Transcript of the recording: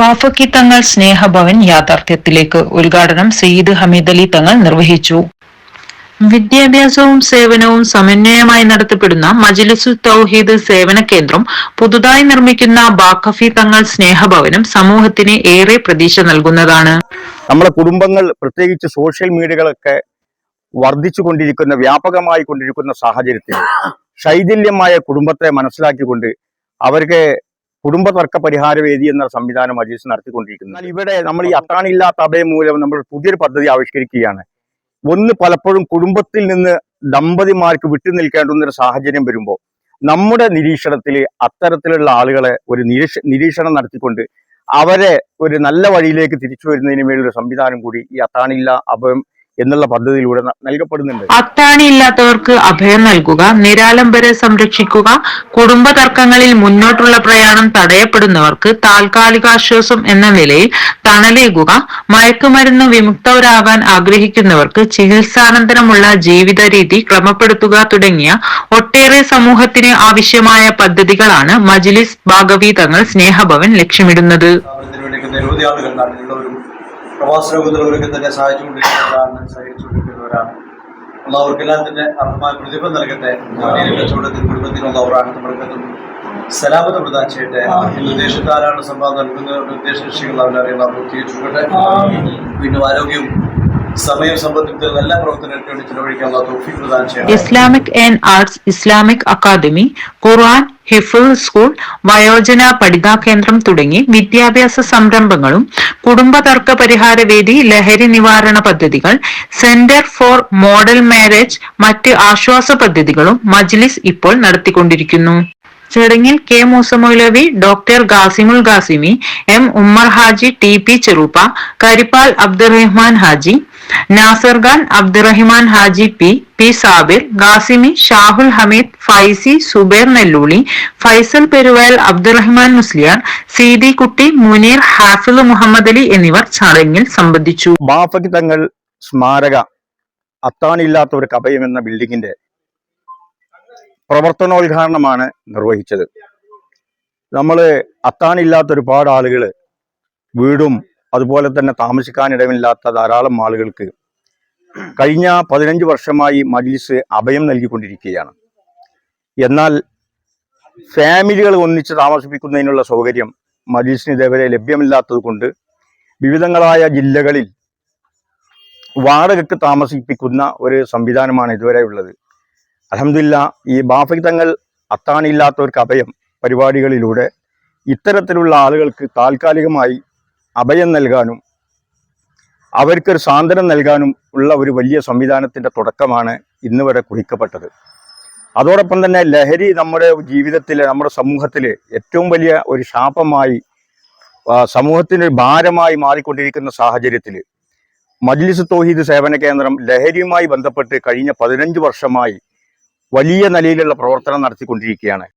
ബാഫക്കി തങ്ങൾ സ്നേഹഭവൻ യാഥാർത്ഥ്യത്തിലേക്ക് ഉദ്ഘാടനം സയ്യിദ് ഹമീദ് അലി തങ്ങൾ നിർവഹിച്ചു. വിദ്യാഭ്യാസവും സേവനവും സമന്വയമായി നടത്തപ്പെടുന്ന മജ്ലിസു തൗഹീദ് സേവന കേന്ദ്രം പുതുതായി നിർമ്മിക്കുന്ന ബാഖഫി തങ്ങൾ സ്നേഹഭവനം സമൂഹത്തിന് ഏറെ പ്രതീക്ഷ നൽകുന്നതാണ്. നമ്മുടെ കുടുംബങ്ങൾ പ്രത്യേകിച്ച് സോഷ്യൽ മീഡിയകളൊക്കെ വർദ്ധിച്ചു കൊണ്ടിരിക്കുന്ന വ്യാപകമായി കൊണ്ടിരിക്കുന്ന സാഹചര്യത്തിൽ ശൈഥില്യമായ കുടുംബത്തെ മനസ്സിലാക്കിക്കൊണ്ട് അവർക്ക് കുടുംബ തർക്ക പരിഹാര വേദി എന്ന സംവിധാനം മജീസ് നടത്തിക്കൊണ്ടിരിക്കുന്നത്. എന്നാൽ ഇവിടെ നമ്മൾ ഈ അത്താണില്ലാത്ത അഭയം മൂലം നമ്മൾ പുതിയൊരു പദ്ധതി ആവിഷ്കരിക്കുകയാണ്. ഒന്ന് പലപ്പോഴും കുടുംബത്തിൽ നിന്ന് ദമ്പതിമാർക്ക് വിട്ടു നിൽക്കേണ്ടുന്ന ഒരു സാഹചര്യം വരുമ്പോൾ നമ്മുടെ നിരീക്ഷണത്തിൽ അത്തരത്തിലുള്ള ആളുകളെ ഒരു നിരീക്ഷ നിരീക്ഷണം നടത്തിക്കൊണ്ട് അവരെ ഒരു നല്ല വഴിയിലേക്ക് തിരിച്ചു വരുന്നതിന് വേണ്ടി ഒരു സംവിധാനം കൂടി ഈ അത്താണില്ല അഭയം എന്നുള്ള പദ്ധതിയിലൂടെ നൽകപ്പെടുന്നുണ്ട്. അത്താണിയില്ലാത്തവർക്ക് അഭയം നൽകുക നിരാലംബരെ സംരക്ഷിക്കുക കുടുംബ തർക്കങ്ങളിൽ മുന്നോട്ടുള്ള പ്രയാണം തടയപ്പെടുന്നവർക്ക് താൽക്കാലികാശ്വാസം എന്ന നിലയിൽ തണലേകുക മയക്കുമരുന്ന് വിമുക്തവരാകാൻ ആഗ്രഹിക്കുന്നവർക്ക് ചികിത്സാനന്തരമുള്ള ജീവിത രീതി ക്രമപ്പെടുത്തുക തുടങ്ങിയ ഒട്ടേറെ സമൂഹത്തിന് ആവശ്യമായ പദ്ധതികളാണ് മജ്ലിസ് ഭാഗവീതങ്ങൾ സ്നേഹഭവൻ ലക്ഷ്യമിടുന്നത്. നിരവധി ആളുകൾ പ്രവാസ ലോകത്തുള്ളവരൊക്കെ തന്നെ സഹായിച്ചുകൊണ്ടിരിക്കുന്നവരാണ് സഹകരിച്ചുകൊണ്ടിരിക്കുന്നവരാണ്. അവർക്കെല്ലാം തന്നെ അർഹമായ പ്രതിഫലം നൽകട്ടെ. കച്ചവടത്തിൽ കുടുംബത്തിനും അള്ളാഹുറാണ് നമ്മൾക്കെത്തും സലാമത്ത് പ്രദാനം ചെയ്യട്ടെ ഇന്ന് ദേശത്ത് ആരാണ് സംഭാവന നൽകുന്നത് ഉദ്ദേശലക്ഷ്യങ്ങൾ അവരറിയുന്ന പൂർത്തീകരിച്ചുകൊട്ടെ വീണ്ടും ആരോഗ്യവും എല്ലാ Islamic and arts Islamic academy ഖുർആൻ ഹിഫുൾ സ്കൂൾ വയോജന പഠിതാ കേന്ദ്രം തുടങ്ങി വിദ്യാഭ്യാസ സംരംഭങ്ങളും കുടുംബ തർക്ക പരിഹാര വേദി ലഹരി നിവാരണ പദ്ധതികൾ സെന്റർ ഫോർ മോഡൽ മാരേജ് മറ്റ് ആശ്വാസ പദ്ധതികളും മജ്ലിസ് ഇപ്പോൾ നടത്തിക്കൊണ്ടിരിക്കുന്നു. ചടങ്ങിൽ K Moosamoulavi doctor Qasimul Qasimi M Ummer Haji T P Cheruppa Karippal Abdurahman Haji Nasar Khan Abdurahiman Haji P P Sabir Qasimi Shahul Hameed Faizy Zubair Nelluli Faisal Peruvayal Abdurahiman Musliyar Seethi Kutty Muneer Hafid Muhammad Ali എന്നിവർ ചടങ്ങിൽ സംബന്ധിച്ചു. തങ്ങൾ സ്മാരക അത്താണില്ലാത്ത ഒരു കഭയം എന്ന ബിൽഡിങ്ങിന്റെ പ്രവർത്തനോദ്ഘാടനമാണ് നിർവഹിച്ചത്. നമ്മൾ അത്താണില്ലാത്ത ഒരുപാട് ആളുകൾ വീടും അതുപോലെ തന്നെ താമസിക്കാനിടമില്ലാത്ത ധാരാളം ആളുകൾക്ക് കഴിഞ്ഞ പതിനഞ്ച് വർഷമായി മജ്ലിസ് അഭയം നൽകിക്കൊണ്ടിരിക്കുകയാണ്. എന്നാൽ ഫാമിലികൾ ഒന്നിച്ച് താമസിപ്പിക്കുന്നതിനുള്ള സൗകര്യം മജ്ലിസിന് ഇതേവരെ ലഭ്യമില്ലാത്തത് കൊണ്ട് വിവിധങ്ങളായ ജില്ലകളിൽ വാടകയ്ക്ക് താമസിപ്പിക്കുന്ന ഒരു സംവിധാനമാണ് ഇതുവരെ ഉള്ളത്. അലഹമില്ല ഈ ബാഫിതങ്ങൾ അത്താണില്ലാത്തവർക്ക് അഭയം പരിപാടികളിലൂടെ ഇത്തരത്തിലുള്ള ആളുകൾക്ക് താൽക്കാലികമായി അഭയം നൽകാനും അവർക്കൊരു സാന്ത്വനം നൽകാനും ഉള്ള ഒരു വലിയ സംവിധാനത്തിന്റെ തുടക്കമാണ് ഇന്ന് വരെ കുറിക്കപ്പെട്ടത്. അതോടൊപ്പം തന്നെ ലഹരി നമ്മുടെ ജീവിതത്തിൽ നമ്മുടെ സമൂഹത്തിൽ ഏറ്റവും വലിയ ഒരു ശാപമായി സമൂഹത്തിനൊരു സമൂഹത്തിന് ഭാരമായി മാറിക്കൊണ്ടിരിക്കുന്ന സാഹചര്യത്തിൽ മജ്ലിസ് തോഹീദ് സേവന കേന്ദ്രം ലഹരിയുമായി ബന്ധപ്പെട്ട് കഴിഞ്ഞ പതിനഞ്ച് വർഷമായി വലിയ നിലയിലുള്ള പ്രവർത്തനം നടത്തിക്കൊണ്ടിരിക്കുകയാണ്.